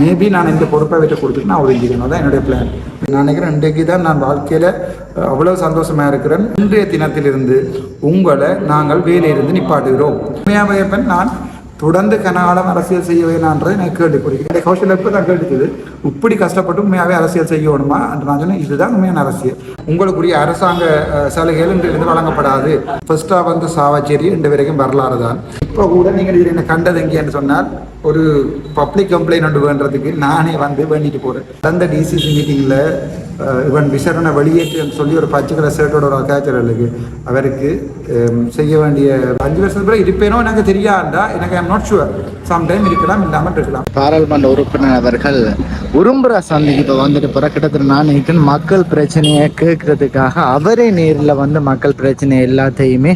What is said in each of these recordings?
Maybe நான் இந்த பொறுப்பை விட்டு கொடுத்துட்டு நான் ஒதுங்கிக்கணும் தான் என்னுடைய பிளான் நான் நினைக்கிறேன் இன்றைக்கு தான் நான் வாழ்க்கையில் அவ்வளோ சந்தோஷமாக இருக்கிறேன். இன்றைய தினத்திலிருந்து உங்களை நாங்கள் வேலையிலிருந்து நிப்பாட்டுகிறோம். உண்மையாகவே நான் தொடர்ந்து கனகாலம் அரசியல் செய்ய வேணான்றது எனக்கு கேட்டுக்கொடுக்கிறேன் இந்த கௌசல் எப்போ தான் கேட்டுக்குது. இப்படி கஷ்டப்பட்டு உண்மையாகவே அரசியல் செய்யணுமா என்று நான் சொன்னேன். இதுதான் உண்மையான அரசியல். உங்களுக்குரிய அரசாங்க சலுகைகள் இன்றிலிருந்து வழங்கப்படாது. ஃபர்ஸ்ட்டாக வந்து சாவச்சேரி ரெண்டு வரைக்கும் வரலாறு தான். இப்போ கூட நீங்கள் இதில் என்ன கண்டது எங்கேன்னு சொன்னால் ஒரு பப்ளிக் கம்ப்ளைண்ட் ஒன்று வேண்டதுக்கு நானே வந்து வேண்டிட்டு போகிறேன் அந்த டிசிசி மீட்டிங்கில் இவன் விசாரணை வெளியேற்றுன்னு சொல்லி ஒரு பச்சை கலர் ஷர்ட்டோட ஒரு அக்காச்சரலுக்கு அவருக்கு செய்ய வேண்டிய அஞ்சு வருஷத்துக்கு பிறகு இருப்பேனோ எனக்கு தெரியாண்டா எனக்கு ஐம் நாட் ஷுவர் சம்டைம் இருக்கலாம் இல்லாமல் இருக்கலாம். பாராளுமன்ற உறுப்பினர் அவர்கள் உரும்புற சந்தைக்கு இப்போ வந்துட்டு போற. கிட்டத்தட்ட நான் நினைக்கிறேன் மக்கள் பிரச்சனையை கேட்கறதுக்காக அவரே நேரில் வந்து மக்கள் பிரச்சனை எல்லாத்தையுமே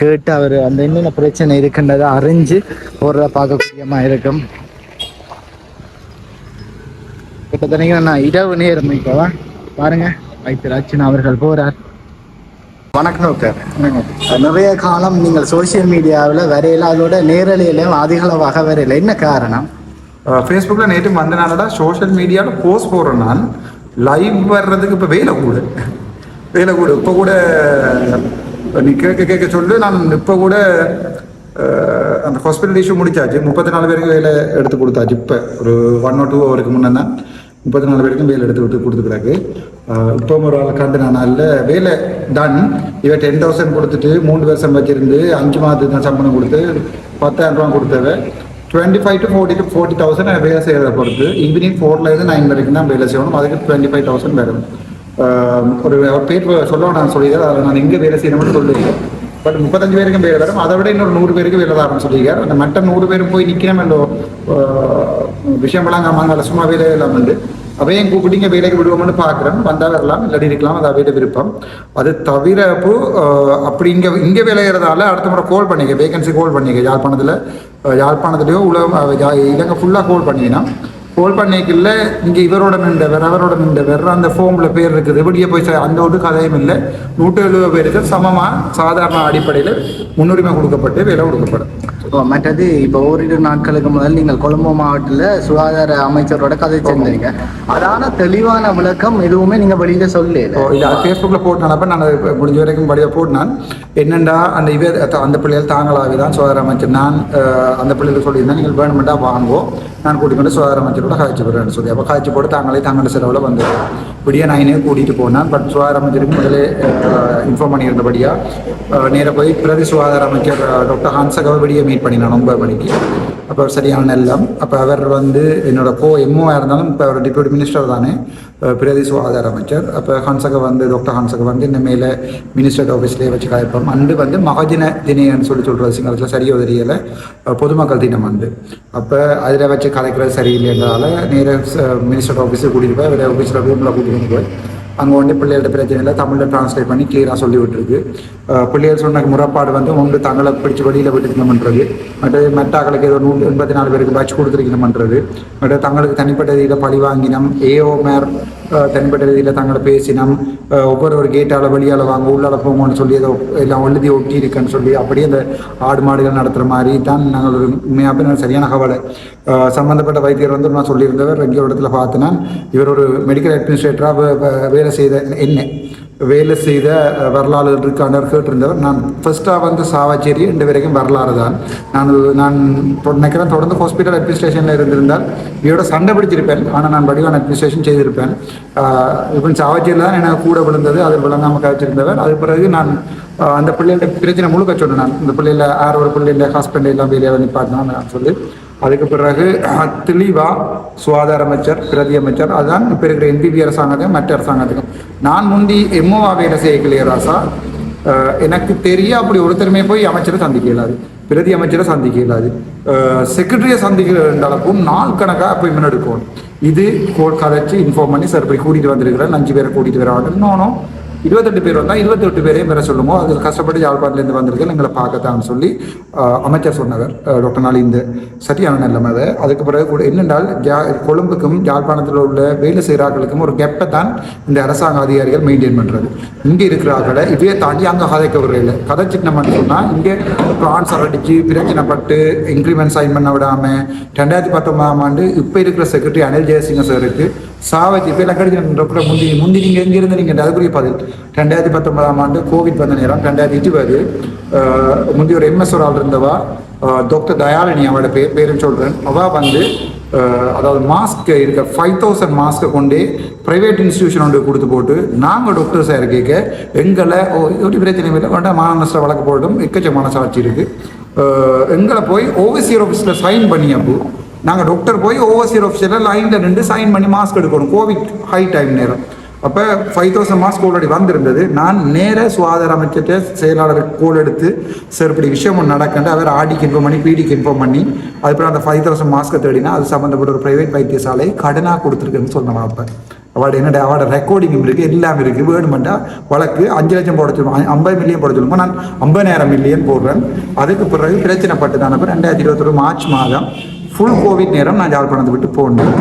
கேட்டு அவர் அந்த என்னென்ன பிரச்சனை இருக்குன்றதை அறிஞ்சு போடுறத பார்க்கக்கூடியமா இருக்கும். கிட்டத்தட்ட நான் இரவு நேரம் இப்போ பாருங்க வைத்திய அர்ச்சனா அவர்கள் போறார். வணக்கம் டாக்டர். நிறைய காலம் நீங்கள் சோசியல் மீடியாவில் வரையில அதோட நேரலையிலும் அதிகளவாக வரையில என்ன காரணம்? ஃபேஸ்புக்கில் நேற்று வந்தனாலடா சோஷியல் மீடியாவில் போஸ்ட் போடுறேன் நான். லைவ் வர்றதுக்கு இப்போ வேலை கூடு. வேலை கூடு. இப்போ கூட நீ கேட்க கேட்க சொல்லு. நான் இப்போ கூட அந்த ஹாஸ்பிட்டல் இஷ்யூ முடிச்சாச்சு. முப்பத்தி நாலு பேருக்கு வேலை எடுத்து கொடுத்தாச்சு. இப்போ ஒரு ஒன் ஆர் டூ ஹவருக்கு முன்னே தான். முப்பத்தி நாலு பேருக்கும் வேலை எடுத்து விட்டு கொடுத்துக்கிறாங்க இப்போ ஒரு கண்டு நான் வேலை டன் இவன் டென் தௌசண்ட் கொடுத்துட்டு மூணு வருஷம் வச்சிருந்து அஞ்சு மாதத்துக்கு தான் சம்பளம் கொடுத்து பத்தாயிரம் ரூபா கொடுத்தவ. Twenty five to forty to forty thousand வேலை செய்கிறத பொறுத்து ஈவினிங் ஃபோர்லேருந்து நைன் வரைக்கும் தான் வேலை செய்யணும். அதுக்கு டுவெண்ட்டி ஃபைவ் தௌசண்ட் வரும் ஒரு பேர் சொல்ல நான் சொல்லிடுறேன் அதை நான் எங்கே வேலை செய்யணும்னு சொல்லியிருக்கேன் பட் முப்பத்தஞ்சு பேருக்கும் வேலை தரும். அதை விட இன்னொரு நூறு பேருக்கு வேலை தரணும்னு சொல்லியிருக்காரு. அந்த மற்ற நூறு பேரும் போய் நிற்கணும் என்ற விஷயம் விளங்காம சும்மா வேலை எல்லாம் உண்டு அவையும் கூப்பிட்டு இங்கே வேலைக்கு விடுவோம்னு பார்க்குறேன் வந்தால் வரலாம் இல்லாடி இருக்கலாம். அது அவையிட விருப்பம். அது தவிர இப்போ அப்படி இங்கே இங்கே வேலைகிறதால அடுத்த முறை கோல் பண்ணிக்க வேகன்சி கோல் பண்ணிக்க. யாழ்ப்பாணத்தில் யாழ்ப்பாணத்துலேயோ உலக இலங்கை ஃபுல்லாக கோல் பண்ணிங்கன்னா கால் பண்ணிக்கல இங்கே இவரோட நின்றவர் அவரோட நின்றவர். அந்த ஃபோமில் பேர் இருக்குது. வெளியே போய் அந்த ஒரு கதையும் இல்லை. நூற்றி எழுபது பேருக்கு சமமாக சாதாரண அடிப்படையில் முன்னுரிமை கொடுக்கப்பட்டு விலை கொடுக்கப்படும். மற்றது இப்போ ஓரிரு நாட்களுக்கு முதல் நீங்கள் கொழும்பு மாவட்டத்தில் சுகாதார அமைச்சரோட கதை சேர்ந்தீங்க அதான தெளிவான விளக்கம் எதுவுமே நீங்கள் வெளியில சொல்லல ஓ இல்லை ஃபேஸ்புக்கில் போட்டனாப்ப நான் முடிஞ்ச வரைக்கும் படியாக போட்டினான். என்னண்டா அந்த இவர் அந்த பிள்ளைகள் தாங்களாகவே தான் சுகாதார அமைச்சர். நான் அந்த பிள்ளைகளுக்கு சொல்லியிருந்தேன் நீங்கள் வேணுமெண்டா வாங்குவோம் நான் கூட்டிக்கொண்டு சுகாதார அமைச்சரோட காய்ச்சி போடுறேன்னு சொல்லி. அப்போ காய்ச்சி போட்டு தாங்களே தாங்கள செலவில் வந்துடுவோம் விடிய நைனே கூட்டிகிட்டு போனான். பட் சுகாதார அமைச்சருக்கு முதலே இன்ஃபார்ம் பண்ணியிருந்தபடியாக நேராக போய் பிரதி சுகாதார அமைச்சர் டாக்டர் ஹான்சகவ விடிய மீட் பண்ணினான் ஒன்பது மணிக்கு அப்போ சரியான எல்லாம் அப்போ அவர் வந்து என்னோட கோ எம்ஓ இருந்தாலும் இப்போ அவர் டிப்யூட்டி மினிஸ்டர் தானே. பிரதி சுகாதார அமைச்சர். அப்போ ஹன்சக வந்து டாக்டர் ஹன்சக வந்து இந்த மேலே மினிஸ்டர் ஆஃபீஸ்லேயே வச்சு கலைப்போம் அண்டு வந்து மகஜன தினேன்னு சொல்லி சொல்கிறது சிங்களத்தில் சரியோ தெரியலை. பொதுமக்கள் தினம் வந்து அப்போ அதில் வச்சு கலைக்கிறது சரியில்லைன்றதால நேராக மினிஸ்டர் ஆஃபீஸுக்கு கூட்டிகிட்டு போய் அவர் ஆஃபீஸில் ரூமில் கூட்டிகிட்டு போய் அங்கே வந்து பிள்ளைகளோட இல்லை. தமிழில் டிரான்ஸ்லேட் பண்ணி கிளியராக சொல்லி விட்டுருக்கு பிள்ளைகள் சொன்ன முறைப்பாடு வந்து ஒன்று தங்களை பிடிச்சி வெளியில் விட்டுருக்கணும்ன்றது மற்ற மெட்டாக்களுக்கு ஏதோ நூற்றி எண்பத்தி நாலு பேருக்கு பட்ச் கொடுத்துருக்கணும்ன்றது. மற்ற தங்களுக்கு தனிப்பட்ட இதில் பழி வாங்கினம் ஏஓ மேர் தனிப்பட்ட ரீதியில் தங்களை பேசினோம். ஒவ்வொரு ஒரு கேட்டால் வெளியால் வாங்க உள்ளால போங்கன்னு சொல்லி அதை எல்லாம் எழுதி ஒட்டி இருக்குன்னு சொல்லி அப்படியே அந்த ஆடு மாடுகள் நடத்துகிற மாதிரி தான் நாங்கள் ஒரு உண்மையாக சரியான கவலை சம்மந்தப்பட்ட வைத்தியர் வந்து நான் சொல்லியிருந்தவர் எங்கேயோ இடத்துல பார்த்தினா இவர் ஒரு மெடிக்கல் அட்மினிஸ்ட்ரேட்டராக வேலை செய்த என்ன வேலை செய்த வரலாறுக்கான வரலாறு கேட்டிருந்தவர் நான் ஃபர்ஸ்ட்டாக வந்து சாவாச்சேரி ரெண்டு வரைக்கும் வரலாறு தான். நான் நான் நினைக்கிறேன் தொடர்ந்து ஹாஸ்பிட்டல் அட்மினிஸ்ட்ரேஷனில் இருந்திருந்தால் இவரோட சண்டை பிடிச்சிருப்பேன். ஆனால் நான் வடிவான அட்மினிஸ்ட்ரேஷன் செய்திருப்பேன். இப்போ சாவாச்சேரியில் தான் எனக்கு கூட விழுந்தது. அதில் விளங்காமல் கழிச்சிருந்தவர் அது பிறகு நான் அந்த பிள்ளைகள பிரச்சனை முழுக்க சொன்னேன் நான். இந்த பிள்ளையில யார் ஒரு பிள்ளைல ஹஸ்பண்ட் எல்லாம் வெளியே நிப்பாட்டினா நான் சொல்லி. அதுக்கு பிறகு தெளிவா சுகாதார அமைச்சர் பிரதி அமைச்சர் அதுதான் இப்போ இருக்கிற என்பிபி அரசாங்கத்தையும் மற்ற அரசாங்கத்துக்கும். நான் முந்தி எம்ஓவா வேலை செய்யலையே ராசா எனக்கு தெரிய அப்படி ஒருத்தருமே போய் அமைச்சரை சந்திக்க இயலாது. பிரதி அமைச்சரை சந்திக்க இயலாது. செக்ரட்டரியை சந்திக்கிற அளவுக்கும் நாள் கணக்காக அப்பாயின்மெண்ட் எடுக்கணும் இது கோல் கதைச்சு இன்ஃபார்ம் பண்ணி சார் இப்படி கூட்டிகிட்டு வந்திருக்கிறேன் அஞ்சு பேரை கூட்டிகிட்டு வர இன்னொன்னும் இருபத்தெட்டு பேர் வந்தால் இருபத்தெட்டு பேரையும் பெற சொல்லுமோ அதில் கஷ்டப்பட்டு யாழ்ப்பாணத்துலேருந்து வந்திருக்கேன். எங்களை பார்க்கத்தான்னு சொல்லி அமைச்சர் சொன்னவர் டாக்டர் நாளிந்து சரியான நிலைமை அதுக்கு பிறகு கூட என்னென்றால் ஜா கொழும்புக்கும் யாழ்ப்பாணத்தில் உள்ள வேலை செய்கிறார்களுக்கும் ஒரு கெப்பை தான் இந்த அரசாங்க அதிகாரிகள் மெயின்டைன் பண்ணுறது இங்கே இருக்கிறார்களை இதையே தாண்டி அங்கே கதைக்க விடுறதில்ல கதைச்சிட்டோம்னு சொன்னால் இங்கே ட்ரான்ஸ்ஃபர் அடித்து பிரச்சனைப்பட்டு இன்க்ரிமெண்ட் சைன் பண்ண விடாமல் ரெண்டாயிரத்தி பத்தொன்பதாம் ஆண்டு இப்போ இருக்கிற செக்ரட்டரி அனில் ஜெயசிங்க சாருக்கு சாவத்தி இப்போ எல்லாம் கிடைக்கிற முந்தி முந்தி நீங்கள் எங்கே இருந்து நீங்கள் அதுக்குரிய பதில். ரெண்டாயிரத்தி பத்தொன்பதாம் ஆண்டு கோவிட் வந்த நேரம் ரெண்டாயிரத்தி இருபது முந்தி ஒரு எம்எஸ் ஒரு ஆள் இருந்தவா டாக்டர் தயாலினி அவளோட பேர் பேரும் சொல்கிறேன் அவள் வந்து அதாவது மாஸ்க் இருக்க ஃபைவ் தௌசண்ட் மாஸ்க்கை கொண்டு ப்ரைவேட் இன்ஸ்டியூஷன் ஒன்று கொடுத்து போட்டு நாங்கள் டாக்டர்ஸாக இருக்க எங்களை ஒரு பிரச்சனை இல்லை வேண்டாம் மாநகர வழக்கு போட்டும் எக்கச்சக்கமான சாட்சி இருக்குது எங்களை போய் ஓவர்சியர் ஆஃபீஸில் சைன் பண்ணி அப்போ நாங்கள் டாக்டர் போய் ஓவர்சியர் ஆஃபீஸரில் லைனில் நின்று சைன் பண்ணி மாஸ்க் எடுக்கணும். கோவிட் ஹை டைம் நேரம். அப்போ ஃபைவ் தௌசண்ட் மாஸ்க் ஆல்ரெடி வந்திருந்தது. நான் நேர சுகாதார அமைச்சர்கிட்ட செயலாளருக்கு கோல் எடுத்து சார் இப்படி விஷயம் ஒன்று நடக்கண்டு அவர் ஆடிக்கு இன்ஃபார்ம் பண்ணி பிடிக்கு இன்ஃபார்ம் பண்ணி அதுக்கப்புறம் அந்த ஃபைவ் தௌசண்ட் மாஸ்க்கை தேடினா அது சம்மந்தப்பட்ட ஒரு ப்ரைவேட் வைத்தியசாலை கடனாக கொடுத்துருக்குன்னு சொன்னவன் அப்போ. அவட என்னடா அவட ரெக்கார்டிங் இருக்குது எல்லாம் இருக்குது வேணுமெண்டா வழக்கு அஞ்சு லட்சம் போட சொல்லுவோம் ஐம்பது மில்லியன் போட சொல்லுவோம் நான் ஐம்பதாயிரம் மில்லியன் போடுறேன். அதுக்கு பிறகு பிரச்சனை பட்டு தானே ரெண்டாயிரத்தி இருபத்தொரு மார்ச் மாதம் ஃபுல் கோவிட் நேரம் நான் யாழ்ப்பாணத்தை விட்டு போனேன்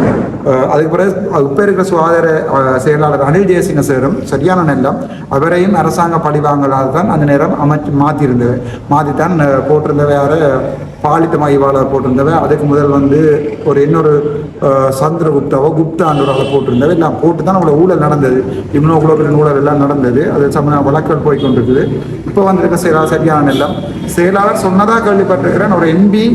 அதுக்கு பிறகு இப்போ இருக்கிற சுகாதார செயலாளர் அனில் ஜெயசிங்க சேரும் சரியான நெல்லம் அவரையும் அரசாங்க பழிவாங்களால் தான் அந்த நேரம் அமைச்சு மாற்றியிருந்தவர் மாற்றித்தான் போட்டிருந்தவை போட்டிருந்த வேற பாலித்த மைவாளர் அதுக்கு முதல் வந்து ஒரு இன்னொரு சந்திரகுப்தாவோ குப்தான்ற போட்டிருந்தவை. எல்லாம் போட்டு தான் நம்மளோட ஊழல் நடந்தது. இவ்வளோ குளோபல் ஊழல் எல்லாம் நடந்தது. அது சம்மந்த வழக்குகள் போய் கொண்டிருக்குது இப்போ வந்திருக்க செயலாளர் சரியான நெல்லம் செயலாளர் சொன்னதாக கேள்விப்பட்டிருக்கிறேன். ஒரு எம்பி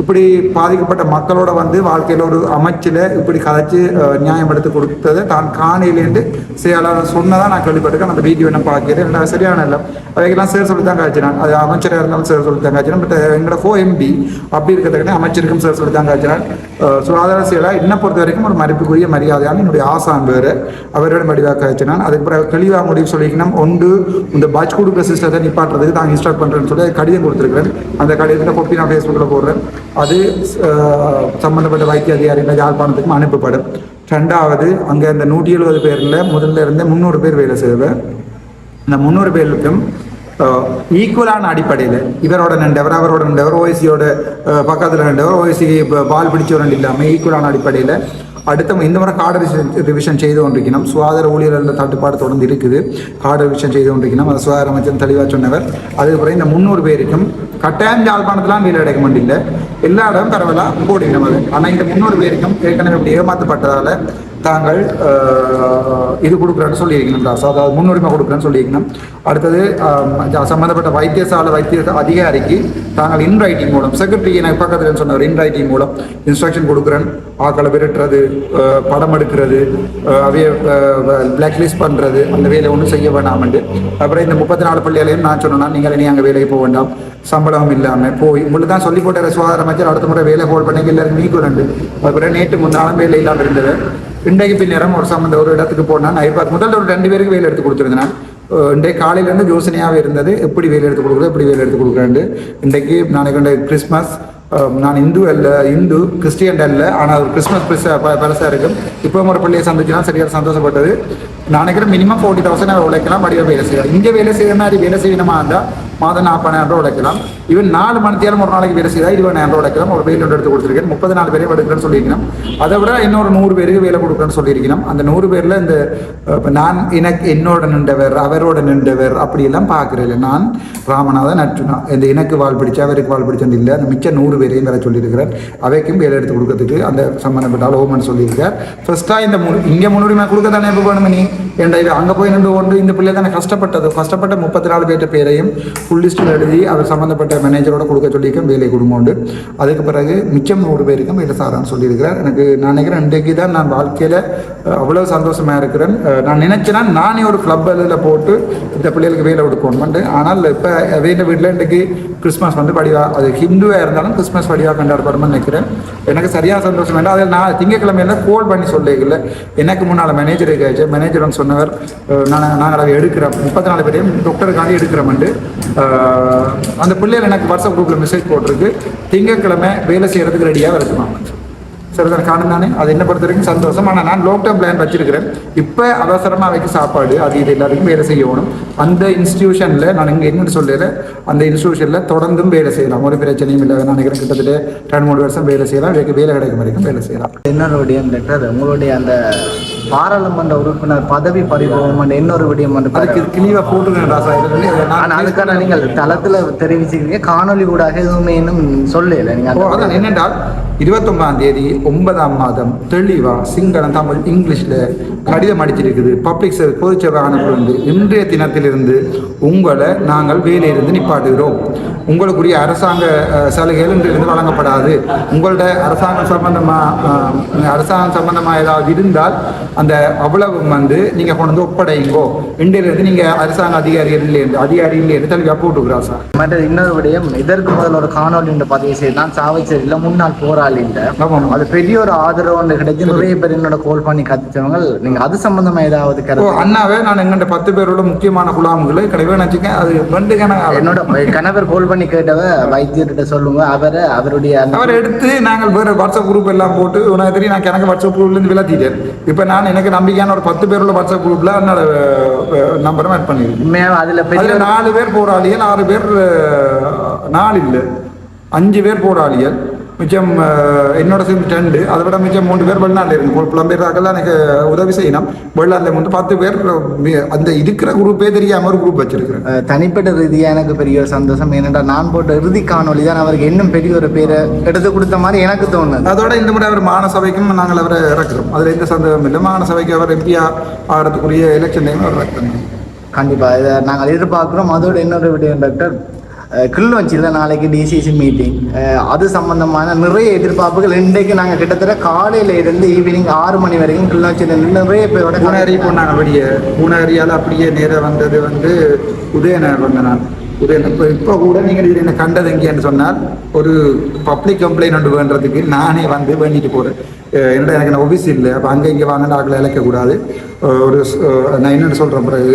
இப்படி பாதிக்கப்பட்ட மக்களோட வந்து வாழ்க்கையில ஒரு அமைச்சில் இப்படி கதைச்சு அஹ், நியாயம் எடுத்து கொடுத்ததை. தான் காணிலேருந்து செயலாளர் சொன்னதான் நான் கேள்விப்பட்டிருக்கேன். அந்த வீடியோ என்ன பார்க்கிறேன் ரெண்டாவது சரியான இல்லை. அவைக்கெல்லாம் சேர் சொல்லி தான் காய்ச்சினான். அது அமைச்சராக இருந்தாலும் சேர் சொல்லி தான் காய்ச்சினான். பட் எங்களோட ஃபோ எம்பி அப்படி இருக்கிறதுக்கு அமைச்சருக்கும் சேர் சொல்லி தான் காய்ச்சினான். சுகாதார செயலா என்னை பொறுத்த வரைக்கும் ஒரு மதிப்புக்குரிய மரியாதையான என்னுடைய ஆசான் வேறு. அவரோட மடிவாக காய்ச்சினான். அதுக்கு பிறகு தெளிவாக முடிவு சொல்லிக்கணும். ஒன்று இந்த பட்ஜ் கொடுக்குற சிஸ்டத்தை நிப்பாட்டுறதுக்கு தான் இன்ஸ்டால் பண்ணுறேன்னு சொல்லி கடிதம் கொடுத்துருக்கிறேன். அந்த கடிதத்தை கொப்பி நான் ஃபேஸ்புக்கில் போடுறேன். அது சம்பந்தப்பட்ட வைத்திய அதிகாரிகள் யாழ்ப்பாணத்துக்கும் அனுப்பப்படும். ரெண்டாவது அங்கே அந்த நூற்றி எழுபது பேரில் முதல்ல இருந்தே முந்நூறு பேர் வேலை செய்வேன் இந்த முந்நூறு பேருக்கும் ஈக்குவலான அடிப்படையில் இவரோட நின்றவர் அவரோட நின்றவர் ஓஎஸ்சியோட பக்கத்தில் நின்றவர் ஓஎஸ்சி பால் பிடிச்சவர் இல்லாமல் ஈக்குவலான அடிப்படையில் அடுத்த இந்த முறை கார்டு ரிவிஷன் செய்து கொண்டிருக்கணும். சுகாதார ஊழியர்கள் தட்டுப்பாடு தொடர்ந்து இருக்குது. கார்டு ரிவிஷன் செய்து கொண்டிருக்கணும். அது சுகாதார அமைச்சர் தெளிவாக சொன்னவர். அதுக்கப்புறம் இந்த முந்நூறு பேருக்கும் கட்டாயம் யாழ்ப்பாணத்துலாம் வீடு அடைக்க முடியல. எல்லா இடம் பரவாயில்ல போடுகிறோம் அது ஆனால் இந்த முன்னோர் பேருக்கும் ஏற்கனவே இப்படி ஏமாற்றப்பட்டதால் தாங்கள் இது கொடுக்குறேன்னு சொல்லியிருக்கணும் தாஸ். அதாவது முன்னுரிமை கொடுக்குறேன்னு சொல்லியிருக்கணும். அடுத்தது சம்மந்தப்பட்ட சம்பந்தப்பட்ட வைத்தியசாலை வைத்திய அதிகாரிக்கு தாங்கள் இன் ரைட்டிங் மூலம் செக்ரட்டரி எனக்கு பக்கத்தில் சொன்னவர் இன் ரைட்டிங் மூலம் இன்ஸ்ட்ரக்ஷன் கொடுக்குறேன். ஆக்களை விரட்டுறது படம் எடுக்கிறது அஹ், அவைய பண்ணுறது அந்த வேலையை ஒன்றும் செய்ய வேண்டாம்னு அப்புறம் இந்த முப்பத்தி நாலு பள்ளிகளையும் நான் சொன்னேன்னா நீங்கள் இனி அங்கே வேலைக்கு போக வேண்டாம். சம்பளம் இல்லாமல் போய் உங்களுக்கு தான் சொல்லி போட்ட சுகாதார அமைச்சர் அடுத்த முறை வேலை ஹோல்ட் பண்ணி எல்லாரும் நீக்கும் ரெண்டு அப்புறம் நேற்று முன்னாலும் வேலை இல்லாமல் இருந்தது இன்றைக்கு பின்னரம் ஒரு சம்பந்த ஒரு இடத்துக்கு போனால் நான் இப்போ முதல்ல ஒரு ரெண்டு பேருக்கு வேலை எடுத்து கொடுத்துருந்தேன் இன்றைக்கு காலையிலேருந்து யோசனையாகவே இருந்தது எப்படி வேலை எடுத்து கொடுக்குறது எப்படி வேலை எடுத்து கொடுக்குறேன் இன்றைக்கு நாளைக்கு கிறிஸ்மஸ் நான் இந்து அல்ல இந்து கிறிஸ்டியன் அல்ல ஆனால் ஒரு கிறிஸ்மஸ் பெருசாக பெருசாக இருக்கும். இப்போ ஒரு பிள்ளையை சந்திச்சுனா சரியாக சந்தோஷப்பட்டது. நான் நினைக்கிறேன் மினிமம் ஃபோர்ட்டி தௌசண்ட் உழைக்கலாம். வடிவ வேலை செய்யலாம். இங்கே வேலை செய்கிற மாதிரி வேலை செய்யணுமா? இருந்தால் மாதம் நாற்பதாயிரம் ரூபா உழைக்கலாம். இவன் நாலு மணி நேரம் ஒரு நாளைக்கு வேலை செய்தால் இருபதாயிரம் ரூபா உழைக்கலாம். ஒரு வெயில் எடுத்து கொடுத்துருக்கேன். முப்பது நாலு பேரையும் எடுக்கிறேன்னு சொல்லியிருக்கணும் அதை விட இன்னொரு நூறு பேருக்கு வேலை கொடுக்குறேன்னு சொல்லியிருக்கணும் அந்த நூறு பேரில் இந்த நான் எனக்கு என்னோட நின்றவர் அவரோட நின்றவர் அப்படியெல்லாம் பார்க்குறேன் நான் ராமநாதன் நற்றுனா இந்த எனக்கு வாழ் பிடிச்சா அவருக்கு வாழ் பிடிச்சது இல்லை. அந்த மிச்ச நூறு பேரையும் வேற சொல்லியிருக்கிறார் அவைக்கும் வேலை எடுத்து கொடுக்கறதுக்கு அந்த சம்மந்தப்பட்ட அலோமன் சொல்லியிருக்கார். ஃபர்ஸ்ட்டாக இந்த மு இங்கே முன்னுரிமை கொடுக்க தானே எப்போ வேணும் நீ ஏன்டா இது அங்கே போய் நின்று கொண்டு இந்த பிள்ளை தானே கஷ்டப்பட்டது. கஷ்டப்பட்ட முப்பத்தி நாலு பேர்ட்ட பேரையும் ஃபுல் லிஸ்ட்டில் எழுதி அவர் சம்மந்தப்பட்ட மேனேஜரோட கொடுக்க சொல்லியிருக்கேன். வேலை கொடுங்கோண்டு. அதுக்கு பிறகு மிச்சம் நூறு பேருக்கும் இல்லை சாரான்னு சொல்லியிருக்கிறார். எனக்கு நான் நினைக்கிறேன் இன்றைக்கு தான் நான் வாழ்க்கையில் அவ்வளோ சந்தோஷமாக இருக்கிறேன். நான் நினச்சேன்னா நானே ஒரு கிளப் இதில் போட்டு இந்த பிள்ளைகளுக்கு வேலை கொடுக்கணும்ட்டு ஆனால் இப்போ வேண்ட வீட்டில் இன்றைக்கு கிறிஸ்மஸ் வந்து படிவா அது ஹிந்துவாக இருந்தாலும் கிறிஸ்மஸ் படிவா கொண்டாடப்படும்னு நினைக்கிறேன். எனக்கு சரியாக சந்தோஷம் வேண்டாம் அதில் நான் திங்கக்கிழமையில கோல் பண்ணி சொல்லிக்கல எனக்கு முன்னால் மேனேஜர் கேச்சு மேனேஜர் வந்து சொன்னவர் நான் நாங்கள் அதை எடுக்கிறோம் முப்பத்தி நாலு பேரையும் டாக்டருக்காண்டி எடுக்கிறோம்ட்டு அந்த பிள்ளைகள் எனக்கு வாட்ஸ்அப் குரூப்பில் மெசேஜ் போட்டிருக்கு. திங்கக்கிழமை வேலை செய்கிறதுக்கு ரெடியாக இருக்குமா சிறுதர் காணும் தானே? அது என்ன பொறுத்த வரைக்கும் சந்தோஷம். ஆனால் நான் லாங் டேர்ம் பிளான் வச்சிருக்கிறேன். இப்போ அவசரமாக வைக்க சாப்பாடு அது இது எல்லாருக்கும் வேலை செய்யணும். அந்த இன்ஸ்டியூஷனில் நான் இங்கே என்னென்னு சொல்லல. அந்த இன்ஸ்டியூஷனில் தொடர்ந்தும் வேலை செய்யலாம். ஒரு பிரச்சனையும் இல்லை. நான் நினைக்கிறேன் கிட்டத்தட்ட ரெண்டு மூணு வருஷம் வேலை செய்யலாம். வேலை வேலை கிடைக்கும் வரைக்கும் வேலை செய்யலாம். இன்னொரு விடயம் உங்களுடைய அந்த பாராளுமன்ற உறுப்பினர் பதவி பறிபோகம் இன்னொரு விடயம் அதுக்கு கிளிவாக போட்டுருக்கேன் ராசா இதில் ஆனா நான் அதுக்கான நீங்கள் தளத்துல தெரிவிச்சிருக்கீங்க. காணொலி ஊடாக எதுவுமே இன்னும் சொல்லல நீங்க ஓ, அந்த அதான் என்னென்றால் இருபத்தொன்பதாம் தேதி ஒன்பதாம் மாதம் தெளிவா சிங்களம் தமிழ் இங்கிலீஷ்ல கடிதம் அடிச்சிருக்குது. பப்ளிக் சர்வீஸ் பொதுச்சேவை ஆணைப்பிலிருந்து இன்றைய தினத்திலிருந்து உங்களை நாங்கள் வேலையிலிருந்து நிப்பாட்டுகிறோம். உங்களுக்குரிய அரசாங்க சலுகைகள் இன்றிலிருந்து வழங்கப்படாது. உங்களோட அரசாங்கம் சம்பந்தமா அஹ், அரசாங்கம் சம்பந்தமா ஏதாவது இருந்தால் அந்த அவ்வளவு வந்து நீங்க கொண்டு வந்து ஒப்படைங்கோ. இன்றையிலிருந்து நீங்க அரசாங்க அதிகாரிகள் இல்லை என்று அதிகாரி இல்லை என்று தெளிவாக போட்டுக்கிறா சார். மற்ற இன்னொரு விடயம் இதற்கு முதல் ஒரு காணொலி ஒன்று பதிவு செய்தான் சாவச்சேரியில முன்னாள் போராளின்ற. அது பெரிய ஒரு ஆதரவு ஒன்று கிடைச்சு நிறைய பேர் என்னோட கோல் பண்ணி கத்துச்சவங்க. நீங்க அது சம்பந்தமா ஏதாவது அண்ணாவே நான் எங்கிட்ட பத்து பேரோட முக்கியமான குழாம்களை நினச்சிக்கேன் அது ரெண்டு கணக்கு என்னோட கணவர் கோல் பண்ணி கேட்டவ வைத்தியர்கிட்ட சொல்லுங்க அவரை அவருடைய அவர் எடுத்து நாங்கள் வேறு வாட்ஸ்அப் குரூப் எல்லாம் போட்டு உனக்கு தெரியும் நான் எனக்கு வாட்ஸ்அப் குரூப்லேருந்து விளத்திட்டேன் இப்போ நான் எனக்கு நம்பிக்கையான ஒரு பத்து பேருள்ள வாட்ஸ்அப் குரூப்பில் என்னோட நம்பரும் ஆட் பண்ணியிருக்கேன் உண்மையா அதுல பெரிய அதில் நாலு பேர் போராளிகள் ஆறு பேர் நாலு இல்லை அஞ்சு பேர் போராளிகள். மிச்சம் என்னோட சேர்ந்து ரெண்டு. அதை விட மிச்சம் மூணு பேர் வெளிநாட்டில் இருக்கு புலம்பெயர்றாக்கெல்லாம் எனக்கு உதவி செய்யணும். வெளிநாட்டில் வந்து பத்து பேர் அந்த இருக்கிற குரூப்பே தெரியாமல் ஒரு குரூப் வச்சிருக்கிறேன். தனிப்பட்ட ரீதியா எனக்கு பெரிய ஒரு சந்தோஷம். ஏனென்றால் நான் போட்ட இறுதி காணொலி தான் அவருக்கு இன்னும் பெரிய ஒரு பேரை எடுத்து கொடுத்த மாதிரி எனக்கு தோணுது. அதோட இந்த முறை அவர் மாநசபைக்கும் நாங்கள் அவரை இறக்குறோம். அதில் எந்த சந்தேகமும் இல்லை. மாநசபைக்கு அவர் எம்பியா ஆகிறதுக்குரிய எலெக்ஷன் டைம் அவர் இறக்குறோம் கண்டிப்பா. இதை நாங்கள் எதிர்பார்க்குறோம். அதோட இன்னொரு விடயம் டாக்டர் அஹ், நாளைக்கு டிசிசி மீட்டிங் அது சம்பந்தமான நிறைய எதிர்பார்ப்புகள் இன்றைக்கு நாங்கள் கிட்டத்தட்ட காலையில இருந்து ஈவினிங் ஆறு மணி வரைக்கும் கிளிநொச்சியில் நிறைய பேரோட பூனாரி போனாங்க அப்படியே. பூனாரியால் அப்படியே நேராக வந்தது வந்து உதயநகர் வந்த நான் உதயன் இப்போ இப்போ கூட நீங்கள் இது என்ன கண்டது எங்கேன்னு சொன்னால் ஒரு பப்ளிக் கம்ப்ளைண்ட் ஒன்று வேண்டதுக்கு நானே வந்து வேண்டிட்டு போகிறேன் என்னடா எனக்கு நான் ஒபிசி இல்லை. அப்போ அங்கே இங்கே வாங்கினா ஆக்களை இழக்கக்கூடாது. ஒரு நான் என்னென்னு சொல்கிறேன் பிறகு.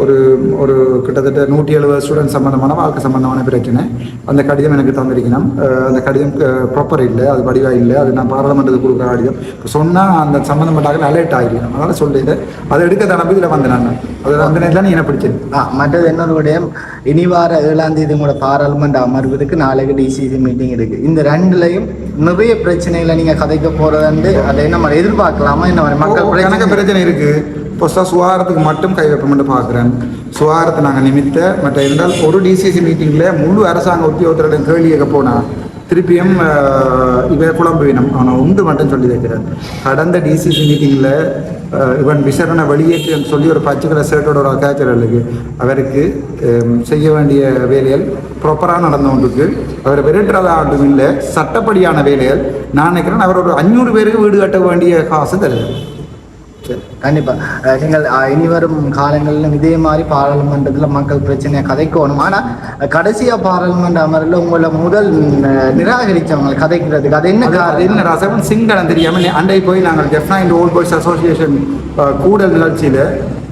ஒரு ஒரு கிட்டத்தட்ட நூற்றி எழுபது ஸ்டூடெண்ட் சம்மந்தமான வாழ்க்கை சம்மந்தமான பிரச்சனை. அந்த கடிதம் எனக்கு தந்திருக்கணும். அந்த கடிதம் ப்ராப்பர் இல்லை. அது வடிவாக இல்லை. அது நான் பாராளுமன்றத்துக்கு கொடுக்குற கடிதம். இப்போ சொன்னால் அந்த சம்மந்தப்பட்டாக்கள் அலர்ட் ஆகிருக்கணும் அதனால் சொல்லிட்டு அதை எடுக்க தனப்பு இதில் வந்து நான். அது அந்த நேரத்தில் நீ என்ன பிடிச்சது? ஆ, மற்றது இன்னொரு விடயம். இனி வார ஏழாம் தேதி கூட பாராளுமன்ற அமர்வுக்கு நாளைக்கு டிசிசி மீட்டிங் இருக்குது இந்த ரெண்டுலையும் நிறைய பிரச்சனைகளை நீங்க கதைக்க போறதுண்டு அதை நம்ம எதிர்பார்க்கலாமா? மாதிரி மக்கள் எனக்கு பிரச்சனை பிரச்சனை இருக்கு. ஃபர்ஸ்டாக சுகாதாரத்துக்கு மட்டும் கை வைப்போம்னு பார்க்குறேன். சுகாதாரத்தை நாங்கள் நிமித்த மற்ற இருந்தால் ஒரு டிசிசி மீட்டிங்கில் முழு அரசாங்க உத்தியோகத்தரிடம் கேள்வி கேட்க போனால் திருப்பியும் அஹ், இவ குழம்புவினம். அவனை உண்டு மட்டும் சொல்லி வைக்கிறார். கடந்த டிசிசி மீட்டிங்கில் இவன் விசாரணை வெளியேற்று என்று சொல்லி ஒரு பச்சை கலர் ஷர்ட்டோட ஒரு அக்காச்சர்களுக்கு அவருக்கு செய்ய வேண்டிய வேலைகள் ப்ராப்பராக நடந்த ஒன்றுக்கு அவர் விரட்டுறதா ஒன்றும் இல்லை சட்டப்படியான வேலைகள். நான் நினைக்கிறேன் அவர் ஒரு அஞ்சூறு பேருக்கு வீடு கட்ட வேண்டிய காசு தருது. சரி கண்டிப்பா. அஹ், நீங்கள் அஹ், இனி வரும் காலங்களிலும் இதே மாதிரி பாராளுமன்றத்துல மக்கள் பிரச்சனையை கதைக்கணும். ஆனா அஹ், கடைசியா பாராளுமன்ற அமர்வில் உங்களை முதல் நிராகரிச்சவங்க கதைக்கிறதுக்கு அது என்ன என்ன ராசவன் சிங்களம் தெரியாமல் அண்டை போய் நாங்கள் Jaffna Hindu old boys association கூடல் நிகழ்ச்சியில்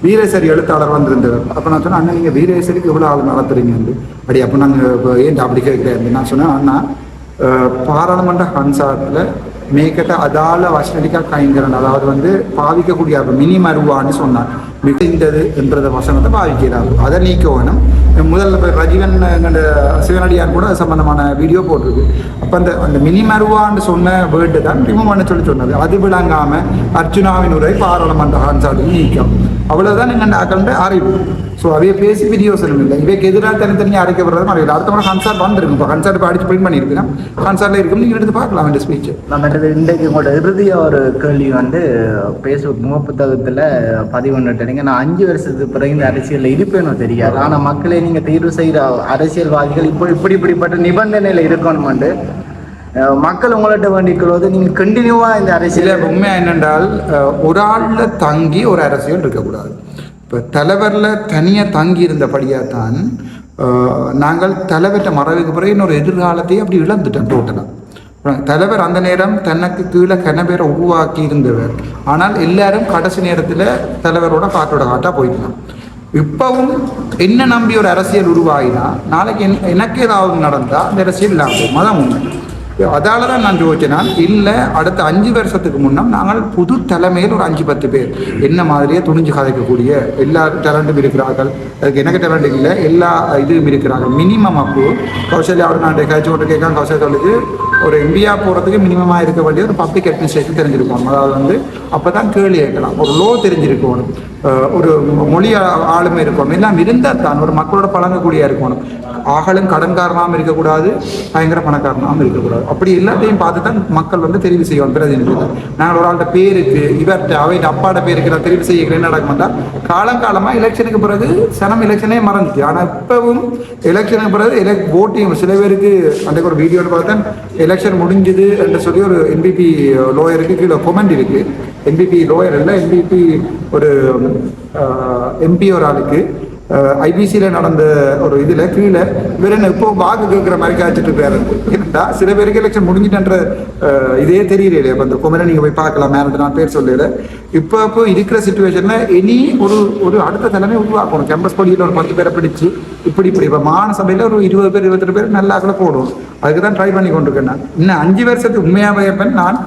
வீரேசரி எழுத்தாளர் வந்திருந்தவர் அப்போ நான் சொன்னேன் அண்ணன் நீங்கள் வீரேசரிக்கு இவ்வளோ ஆள் நடத்துறீங்க அப்படி அப்போ நாங்கள் ஏன் அப்படி கேட்குறேன்? நான் சொன்னேன் அண்ணா பாராளுமன்ற கன்சார்ட்டில் මේකට අදාළ වචන ටිකක් අයින් කරන්න அதாவது வந்து பாவிக்கக்கூடிய அப்ப மினி மருவான்னு சொன்னார் மிகுந்தது என்றத வசனத்தை பாவிக்கிறார் அதை நீக்க வேணும் முதல்ல இப்போ ரஜிவன் சிவனடியார் கூட சம்பந்தமான வீடியோ போட்டிருக்கு. அப்போ அந்த அந்த மினி மருவான்னு சொன்ன வேர்டு தான் ரிமூவ் பண்ண சொல்லி சொன்னது. அது விளங்காமல் அர்ஜுனாவின் உரை பாராளுமன்ற ஹான்சாடு நீக்கம். அவ்வளோதான் எங்கள் அக்கண்ட அறிவு. ஸோ அவைய பேசி விநியோசனம் இல்லை இவைக்கு எதிராக தனித்தனியாக அரைக்கப்படுறது மாதிரி அடுத்த முறை ஹன்சார் வந்திருக்கும். இப்போ ஹன்சார் இப்போ அடிச்சு பிரிண்ட் பண்ணியிருக்கிறேன். ஹன்சாரில் இருக்கும். நீங்கள் எடுத்து பார்க்கலாம் இந்த ஸ்பீச் நம்ம இன்றைக்கு உங்களோட இறுதியாக ஒரு கேள்வி வந்து பேஸ்புக் முகப்புத்தகத்தில் பதிவு பண்ணிட்டீங்க நான் அஞ்சு வருஷத்துக்கு பிறகு இந்த அரசியலில் இருப்பேனோ தெரியாது. ஆனால் மக்களை நீங்கள் தீர்வு செய்கிற அரசியல்வாதிகள் இப்போ இப்படி இப்படிப்பட்ட நிபந்தனையில் இருக்கணுமெண்டு மக்கள் உங்கள்கிட்ட வேண்டிக்கொள்வது நீங்கள் கண்டினியூவாக இந்த அரசியல் உண்மை என்னென்றால் ஒரு ஆளில் தங்கி ஒரு அரசியல் இருக்கக்கூடாது. இப்போ தலைவரில் தனியாக தங்கி இருந்தபடியாக தான் நாங்கள் தலைவர்கிட்ட மறைவுக்கு பிறகு இன்னொரு எதிர்காலத்தையே அப்படி இழந்துட்டோம் டோட்டலாக தலைவர் அந்த நேரம் தனக்கு கீழே கனபேரை உருவாக்கி இருந்தவர் ஆனால் எல்லாரும் கடைசி நேரத்தில் தலைவரோட காட்டோட காட்டாக போயிடலாம் இப்பவும் என்ன நம்பி ஒரு அரசியல் உருவாகினா நாளைக்கு என்- எனக்கு ஏதாவது நடந்தால் அந்த அரசியல் இல்லாமல் மதம் உண்மை. அதால தான் நான் யோசிச்சேனால் இல்லை அடுத்த அஞ்சு வருஷத்துக்கு முன்னம் நாங்கள் புது தலைமையில் ஒரு அஞ்சு பத்து பேர். என்ன மாதிரியே துணிஞ்சு கதைக்கக்கூடிய எல்லா டேலண்ட்டும் இருக்கிறார்கள். அதுக்கு எனக்கு டேலண்ட் இல்லை. எல்லா இதுவும் இருக்கிறார்கள். மினிமம் அப்போ கௌசல்யாவோட நான் கழிச்சு கொண்டு கேட்க கௌசல்யா சொல்லுது ஒரு இந்தியா போகிறதுக்கு மினிமமாக இருக்க வேண்டிய ஒரு பப்ளிக் அட்மினிஸ்ட்ரேஷன் தெரிஞ்சிருக்கணும் அதாவது வந்து அப்போ தான் கேள்வி கேட்கலாம். ஒரு லோ தெரிஞ்சிருக்கணும். ஒரு மொழி ஆளுமை இருக்கணும். எல்லாம் இருந்தால் தான் ஒரு மக்களோட பழங்கக்கூடிய இருக்கணும். ஆகலும் கடன்காரனாகவும் இருக்கக்கூடாது பயங்கர பணக்காரனாகவும் இருக்கக்கூடாது. அப்படி எல்லாத்தையும் பார்த்து தான் மக்கள் வந்து தெரிவு செய்வாங்க பிரதிநிதிகள். நாங்கள் ஒரு ஆள்கிட்ட பேருக்கு இவர்கிட்ட அவைகிட்ட அப்பாட பேருக்கு நான் தெரிவு செய்ய என்ன நடக்க காலங்காலமாக எலெக்ஷனுக்கு பிறகு சனம் எலெக்ஷனே மறந்துச்சு ஆனால் இப்பவும் எலெக்ஷனுக்கு பிறகு எலெக் ஓட்டிங் சில பேருக்கு அன்றைக்கு ஒரு வீடியோவில் பார்த்தேன். எலெக்ஷன் முடிஞ்சுது என்று சொல்லி ஒரு என்பிபி லோயருக்கு கீழே கொமெண்ட் இருக்கு. என்பிபி லோயர் இல்லை என்பிபி ஒரு எம்பி ஒரு ஆளுக்கு. ஐபிசியில் நடந்த ஒரு இதில் கீழே இவர் என்ன இப்போ வாக்கு கேட்குற மாதிரி காய்ச்சிட்டு இருக்காரு. ஏன்னா சில பேருக்கு எலெக்ஷன் முடிஞ்சிட்டன்ற இதே தெரியலையே. அந்த குமரன் நீங்கள் போய் பார்க்கலாம். மேலே நான் பேர் சொல்லல. இப்போ இப்போ இருக்கிற சுச்சுவேஷனில் இனி ஒரு ஒரு அடுத்த தலைமை உருவாக்கணும். கேம்பஸ் பள்ளியில் ஒரு பத்து பேரை பிடிச்சு இப்படி இப்படி. இப்போ மாநில சபையில் ஒரு இருபது பேர் இருபத்தெட்டு பேர் நல்லா கூட போடும் அதுக்கு தான் ட்ரை பண்ணி கொண்டிருக்கேன் நான். இன்னும் அஞ்சு வருஷத்துக்கு உண்மையாக வைப்பேன் நான்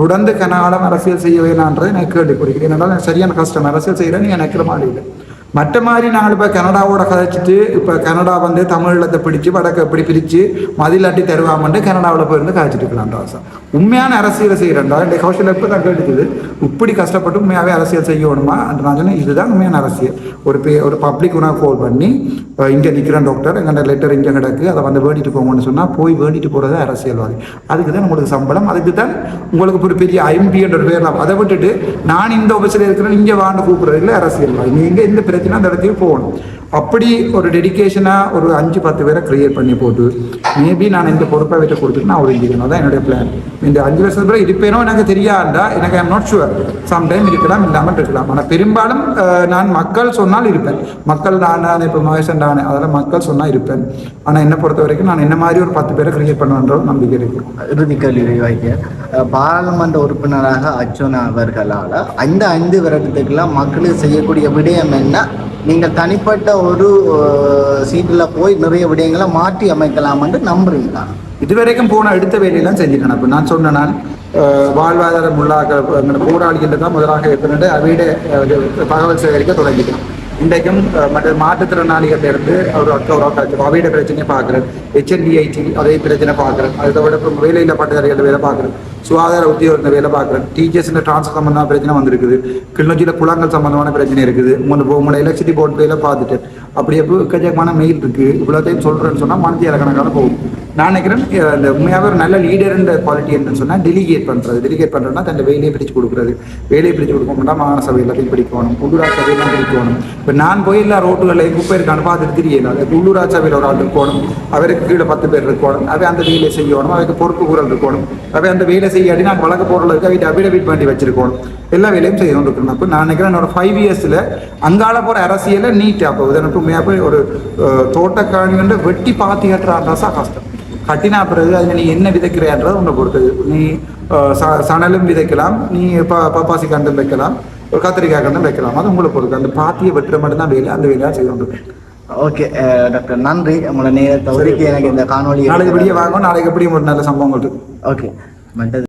தொடர்ந்து கனகாலம் அரசியல் செய்ய வேணான்றதை எனக்கு கேள்வி ஏன்னா நான் சரியான கஷ்டம். அரசியல் செய்கிறேன் நீங்கள் நினைக்கிற மாதிரி இல்லை. மற்ற மாதிரி நாங்கள் இப்போ கனடாவோட கதைச்சிட்டு இப்போ கனடா வந்து தமிழத்தை பிடிச்சு வடக்கு எப்படி பிரித்து மதிலாட்டி தருவாமன்ட்டு கனடாவில் போயிருந்து கதைச்சிட்டு இருக்கலாம் ஆசை. உண்மையான அரசியல் செய்கிறேன்டா இந்த கௌஷல் எப்போ தான் கேட்டுக்குது. இப்படி கஷ்டப்பட்டு உண்மையாகவே அரசியல் செய்யணுமா? நான் சொன்னேன் இதுதான் உண்மையான அரசியல். ஒரு பே ஒரு பப்ளிக் உணவு கால் பண்ணி இங்கே நிற்கிறேன் டாக்டர் எங்கள்கிட்ட லெட்டர் இங்கே கிடக்கு. அதை வந்து வேண்டிட்டு போங்கன்னு சொன்னால் போய் வேண்டிட்டு போகிறது அரசியல்வாதி. அதுக்கு தான் உங்களுக்கு சம்பளம். அதுக்கு தான் உங்களுக்கு ஒரு பெரிய ஐம்பின்ற ஒரு பேர். அதை விட்டுட்டு நான் இந்த ஆஃபீஸில் இருக்கிறேன் இங்கே வாண்டு கூப்பிட்றது இல்லை அரசியல்வாதி. நீங்கள் எந்த பிரச்சனை அந்த இடத்துக்கு போகணும் அப்படி ஒரு டெடிகேஷனாக ஒரு அஞ்சு பத்து பேரை கிரியேட் பண்ணி போட்டு மேபி நான் இந்த பொறுப்பை வீட்டை கொடுத்துட்டு நான் ஒரு இருக்கணும் தான் என்னுடைய பிளான் இந்த அஞ்சு வருஷத்துக்கு பிறகு இருப்பேனோ எனக்கு தெரியாண்டா எனக்கு ஐம் நாட் ஷுவர் சம்டைம் இருக்கலாம் இல்லாமல் இருக்கலாம். ஆனால் பெரும்பாலும் நான் மக்கள் சொன்னால் இருப்பேன். மக்கள் நான் இப்போ மகேசன் நானே அதெல்லாம் மக்கள் சொன்னால் இருப்பேன். ஆனால் என்னை பொறுத்த வரைக்கும் நான் என்ன மாதிரி ஒரு பத்து பேரை கிரியேட் பண்ணுவேன்ற நம்பிக்கை இருக்கு. இறுதி கல்வி பாராளுமன்ற உறுப்பினராக அர்ச்சுனா அவர்களால் அந்த ஐந்து வருடத்துக்கெல்லாம் மக்களுக்கு செய்யக்கூடிய விடயம் என்ன? நீங்கள் தனிப்பட்ட ஒரு சீட்டில் போய் நிறைய விடயங்களை மாற்றி அமைக்கலாம் என்று நம்புறீங்களா? இதுவரைக்கும் போன அடுத்த வேலையெல்லாம் செஞ்சுட்டேன் இப்போ நான் சொன்னேன் நான் வாழ்வாதாரம் உள்ளாக போராளிகள் தான் முதலாக இருக்கிறது அவையிட தகவல் சேகரிக்க தொடங்கிட்டேன் இன்றைக்கும் மற்ற மாற்றுத்திறனாளிகள் இருந்து ஒரு அக்கா ஒரு கோவிட பிரச்சனையை பார்க்குறேன் ஹெச்என்டிஐடி அதே பிரச்சனை பார்க்குறேன் அதை விட இப்போ வேலையில் பட்டதாரிகள் வேலை பார்க்குறேன் சுகாதார உத்தியோகத்தில் வேலை பார்க்குறேன் டீச்சர்ஸ்ல டிரான்ஸ்ஃபர் சம்பந்தமான பிரச்சனை வந்திருக்குது கிளிநொச்சியில் குளங்கள் சம்பந்தமான பிரச்சனை இருக்குது உங்களுக்கு உங்களை எலக்ட்ரிசிட்டி போர்ட் வேலை பார்த்துட்டு அப்படி எப்போ எக்கச்சக்கமான மெயில் இருக்குது இவ்வளோத்தையும் சொல்கிறேன்னு சொன்னால் மனதி கணக்கான போகும். நான் நினைக்கிறேன் அந்த இந்த உண்மையாகவே ஒரு நல்ல லீடர்ன்ற குவாலிட்டி என்னன்னு சொன்னால் டெலிகேட் பண்ணுறது டெலிகேட் பண்ணுறதுனா தன் வேலையை பிரித்து கொடுக்குறது. வேலையை பிரித்து கொடுக்கணும்னா மாகாண சபை எல்லாத்தையும் பிடிக்கணும். உள்ளூராட்சி சபையெல்லாம் பிடிக்கணும். இப்போ நான் போய் எல்லா ரோட்டுகளையும் குப்பை இருக்கான்னு பார்த்துட்டு தெரியல. அது உள்ளூராட்சி சபையில் ஒரு ஆள் இருக்கணும். அவருக்கு கீழே பத்து பேர் இருக்கணும். அவை அந்த வேலையை செய்யணும். அவைக்கு பொறுப்பு கூறல் இருக்கணும். அவை அந்த வேலை செய்யாடி நான் வழக்கு போடுறதுக்கு அவைட்டு அபிடபிட் பண்ணி வச்சிருக்கணும். எல்லா வேலையும் செய்யணும் இருக்கணும் அப்போ நான் நினைக்கிறேன் என்னோட ஃபைவ் இயர்ஸில் அங்கால போகிற அரசியலை நீட்டாக போகுது உதாரணத்துக்கு உண்மையாக போய் ஒரு அஹ், தோட்டக்காணி வெட்டி பாத்தி கட்டுறான்றா கஷ்டம் கட்டினா பிறகு அதில் நீ என்ன விதைக்கிறான்றது உன்னை பொறுத்தது நீ சணலும் விதைக்கலாம் நீ ப பப்பாசி கண்டும் வைக்கலாம் ஒரு கத்திரிக்காய் கண்டும் வைக்கலாம் அது உங்களை பொறுத்து அந்த பாத்தியை வெட்டுற மட்டும்தான் வேலை அந்த வேலையாக செய்து கொண்டு ஓகே டாக்டர் நன்றி. உங்களோட நேரத்தை ஒதுக்கி எனக்கு இந்த காணொலி நாளைக்கு விடிய வாங்கும் நாளைக்கு எப்படியும் ஒரு நல்ல இருக்கு. ஓகே மற்றது